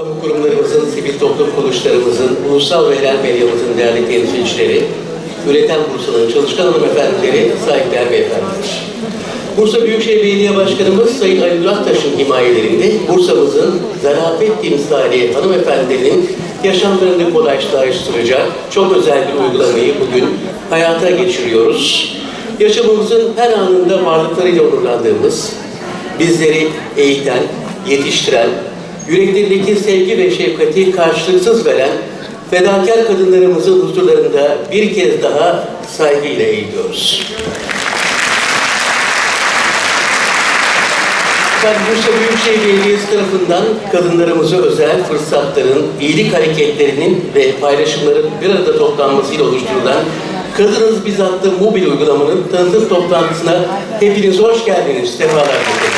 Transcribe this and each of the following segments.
Kamu kurumlarımızın, sivil toplum kuruluşlarımızın, ulusal ve yerel medyamızın değerli temsilcileri, üreten Bursa'nın çalışkan hanımefendileri, saygıdeğer beyefendiler. Bursa Büyükşehir Belediye Başkanımız Sayın Ali Aktaş'ın himayelerinde Bursa'mızın zarafet timsali hanımefendilerinin yaşamlarını kolaylaştıracak çok özel bir uygulamayı bugün hayata geçiriyoruz. Yaşamımızın her anında varlıklarıyla onurlandığımız, bizleri eğiten, yetiştiren, yüreklerindeki sevgi ve şefkati karşılıksız veren fedakar kadınlarımızın huzurlarında bir kez daha saygıyla eğiliyoruz. Ben Bursa Büyükşehir Belediyesi tarafından kadınlarımıza özel fırsatların, iyilik hareketlerinin ve paylaşımların bir arada toplanmasıyla oluşturulan Kadınız Biz adlı mobil uygulamanın tanıtım toplantısına hepiniz hoş geldiniz, sefalar getirdiniz.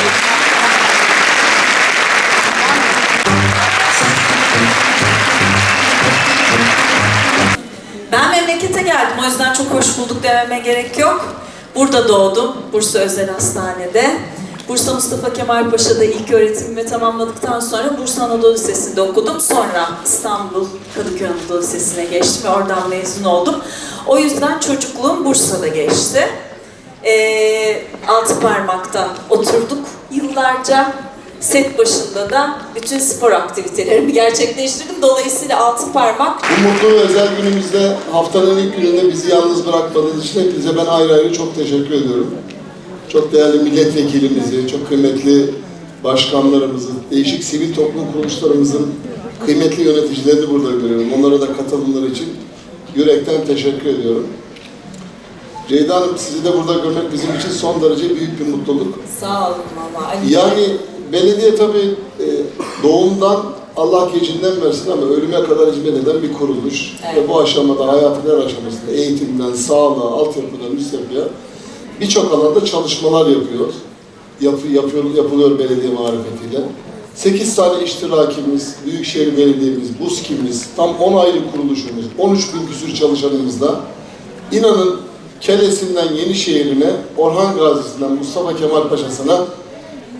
Memlekete geldim o yüzden çok hoş bulduk dememe gerek yok. Burada doğdum, Bursa Özel Hastane'de. Bursa Mustafa Kemal Paşa'da ilk öğretimimi tamamladıktan sonra Bursa Anadolu Lisesi'nde okudum. Sonra İstanbul Kadıköy Anadolu Lisesi'ne geçtim ve oradan mezun oldum. O yüzden çocukluğum Bursa'da geçti. Ee, altı parmakta oturduk yıllarca. Set başında da bütün spor aktivitelerimi gerçekleştirdim. Dolayısıyla altı parmak Bu mutlu ve özel günümüzde haftanın ilk gününde bizi yalnız bırakmadığınız için hepinize ben ayrı ayrı çok teşekkür ediyorum. Çok değerli milletvekilimizi, çok kıymetli başkanlarımızı, değişik sivil toplum kuruluşlarımızın kıymetli yöneticilerini burada görüyorum. Onlara da katılımları için yürekten teşekkür ediyorum. Ceyda Hanım sizi de burada görmek bizim için son derece büyük bir mutluluk. Sağ olun. Ali Yani belediye tabii e, doğumdan Allah gecinden versin ama ölüme kadar hizmet eden bir kuruluş. Evet. Ve bu aşamada hayatın her aşamasında eğitimden, sağlığa, altyapıdan, üst yapıya birçok alanda çalışmalar yapıyor. Yap, yapıyor yapılıyor belediye marifetiyle. 8 tane iştirakimiz, Büyükşehir Belediye'miz, BUSKİ'miz, tam 10 ayrı kuruluşumuz, 13 bin küsür çalışanımızla inanın Kelesi'nden Yenişehir'ine, Orhan Gazi'sinden Mustafa Kemal Paşa'sına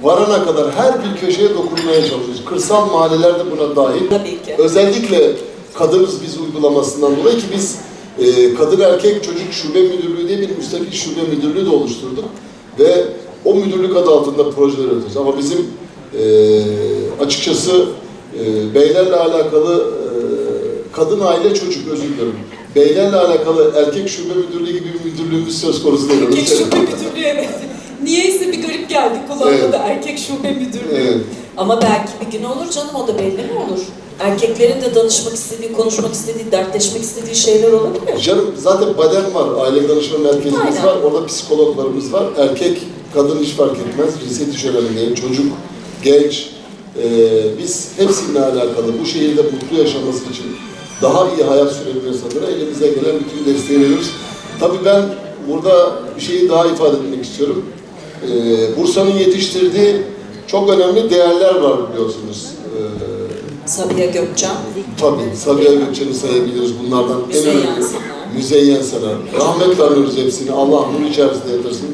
varana kadar her bir köşeye dokunmaya çalışıyoruz. Kırsal mahalleler de buna dahil. Tabii ki. Özellikle Kadınız Biz uygulamasından dolayı ki biz e, Kadın Erkek Çocuk Şube Müdürlüğü diye bir müstakil şube müdürlüğü de oluşturduk. Ve o müdürlük adı altında projeler üretiyoruz. Ama bizim e, açıkçası e, beylerle alakalı e, kadın aile çocuk özür dilerim. Beylerle alakalı erkek şube müdürlüğü gibi bir müdürlüğümüz söz konusu değil. Erkek şube müdürlüğü evet. Niyeyse bir garip geldi kulağıma Evet. da erkek şube müdürlüğü. Evet. Ama belki bir gün olur canım o da belli mi olur? Erkeklerin de danışmak istediği, konuşmak istediği, dertleşmek istediği şeyler olabilir. Canım zaten badem var, aile danışma merkezimiz Aynen. var, orada psikologlarımız var. Erkek, kadın hiç fark etmez, cinsiyet hiç önemli değil, çocuk, genç. Ee, biz hepsiyle alakalı bu şehirde mutlu yaşaması için daha iyi hayat sürebilmesi adına elimize gelen bütün desteği veriyoruz. Tabii ben burada bir şeyi daha ifade etmek istiyorum. Ee, Bursa'nın yetiştirdiği çok önemli değerler var biliyorsunuz. Ee, Sabiha Gökçen. Tabii Sabiha Gökçen'i sayabiliriz bunlardan en Müzeyyen. Senar. Müzeyyen Senar. Rahmetle anıyoruz hepsini. Allah nur içerisinde yatırsın.